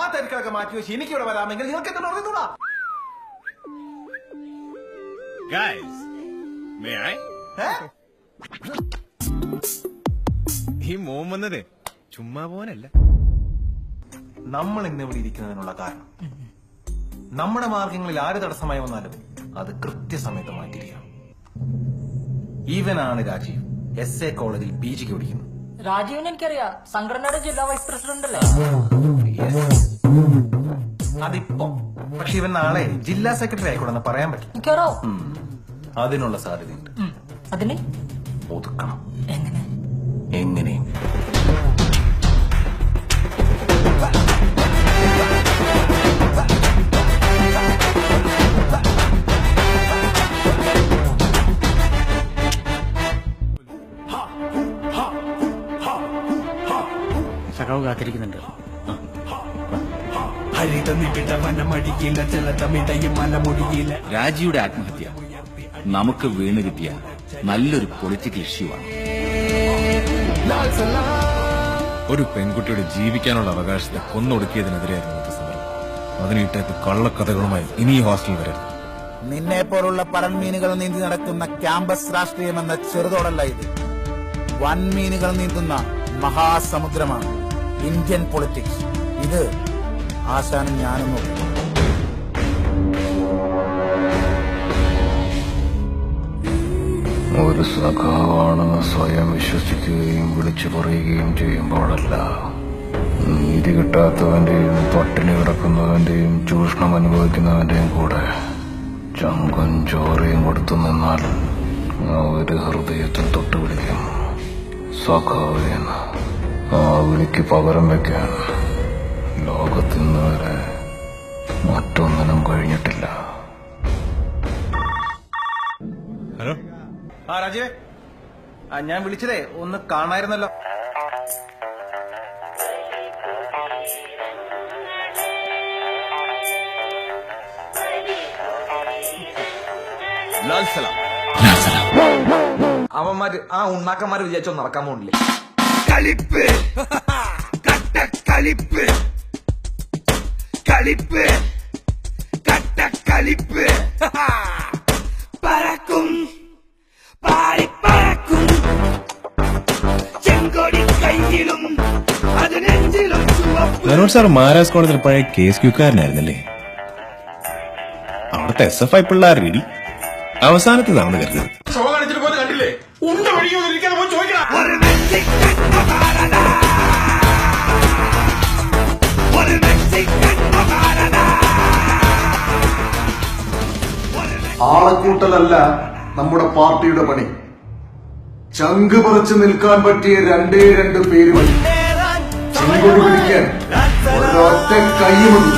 ആഗ്രഹിച്ച് എനിക്ക് ഇവിടെ വരാമെങ്കിൽ നിങ്ങൾക്ക് എന്താണ് അറിയുന്നൂടാ Guys, may I? ഈ മോൻ വന്നത് ചുമ്മാ പോവാനല്ല. നമ്മൾ ഇന്ന് ഇവിടെ ഇരിക്കുന്നതിനുള്ള കാരണം. നമ്മുടെ മാർഗങ്ങളിൽ ആര് തടസ്സമായി വന്നാലും അത് കൃത്യസമയത്ത് മാറ്റിയിരിക്കണം. ഈവനാണ് രാജീവ്. എസ് എ കോളേജിൽ പി ജിക്ക് പഠിക്കുന്നത് രാജീവിനെ എനിക്കറിയാം. സംഘടനയുടെ ജില്ലാ വൈസ് പ്രസിഡന്റ് അല്ലേ? അതിപ്പോ പക്ഷെ ഇവൻ നാളെ ജില്ലാ സെക്രട്ടറി ആയിക്കോടെന്ന് പറയാൻ പറ്റില്ല ഉം. അതിനുള്ള സാധ്യതയുണ്ട്. അതിന് ഒതുക്കണം. എങ്ങനെ? എങ്ങനെയും സഖാവ് കാത്തിരിക്കുന്നുണ്ട്. രാജിയുടെ ആത്മഹത്യ നമുക്ക് വീണ് കിട്ടിയ നല്ലൊരു പൊളിറ്റിക്കൽ ഇഷ്യൂ ആണ്. ഒരു പെൺകുട്ടിയുടെ ജീവിക്കാനുള്ള അവകാശത്തെ കൊന്നൊടുക്കിയതിനെതിരെയായിരുന്നു ഇന്നത്തെ സമരം അതിന് കള്ളക്കഥകളുമായി ഇനി ഈ ഹോസ്റ്റലിൽ വരരുത്. നിന്നെ പോലുള്ള പരൺമീനുകൾ നീന്തി നടക്കുന്ന ക്യാമ്പസ് രാഷ്ട്രീയം എന്ന ചെറുതോടല്ല ഇത്. വൻമീനുകൾ നീന്തുന്ന മഹാസമുദ്രമാണ് ഇന്ത്യൻ പൊളിറ്റിക്സ് ഇത് ആശാനും ഞാനും നോക്കി. ഒരു സഖാവാണെന്ന് സ്വയം വിശ്വസിക്കുകയും വിളിച്ചു പറയുകയും ചെയ്യുമ്പോഴല്ല. നീതി കിട്ടാത്തവന്റെയും പട്ടിണി കിടക്കുന്നവന്റെയും ചൂഷണം അനുഭവിക്കുന്നവന്റെയും കൂടെ ചങ്കും ചോറയും കൊടുത്തു നിന്നാൽ അവർ ഹൃദയത്തിൽ തൊട്ട് വിളിക്കും സഖാവേന്ന് ആ വിളിക്ക് പകരം വെക്കാൻ. ലോകത്തിന്ന് വരെ മറ്റൊന്നിനും കഴിഞ്ഞിട്ടില്ല. ഹലോ? ആ രാജേ. ആ ഞാൻ വിളിച്ചതേ ഒന്ന് കാണായിരുന്നല്ലോ. ലാൽ സലാം. അവന്മാര് ആ ഉണ്ണാക്കന്മാര് വിചാരിച്ചോ നടക്കാൻ പോണില്ലേ. കളിപ്പ്. കട്ട കളിപ്പ്. കളിപ്പ്. കട്ട കളിപ്പ് പറക്കും. പാറിപ്പറക്കും ചെങ്കൊടി കയ്യിലും അത് നെഞ്ചിലും മനോജ് സാർ മഹാരാജ് കോളേജിൽ പഴയ കേസ് ക്യൂക്കാരനായിരുന്നല്ലേ? അവിടുത്തെ എസ് എഫ് ഐ പിള്ളേർ രീതി അവസാനത്തേതാണെന്ന് ഒരു മെക്സിക്കൻ മഹാരണ ഒരു ആളെക്കൂട്ടലല്ല നമ്മുടെ പാർട്ടിയുടെ പണി. ചങ്ക് പറിച്ചു നിൽക്കാൻ പറ്റിയ രണ്ടേ രണ്ട് പേര് മതി ചെങ്കൊടി പിടിക്കാൻ ഒരൊറ്റ കൈ മതി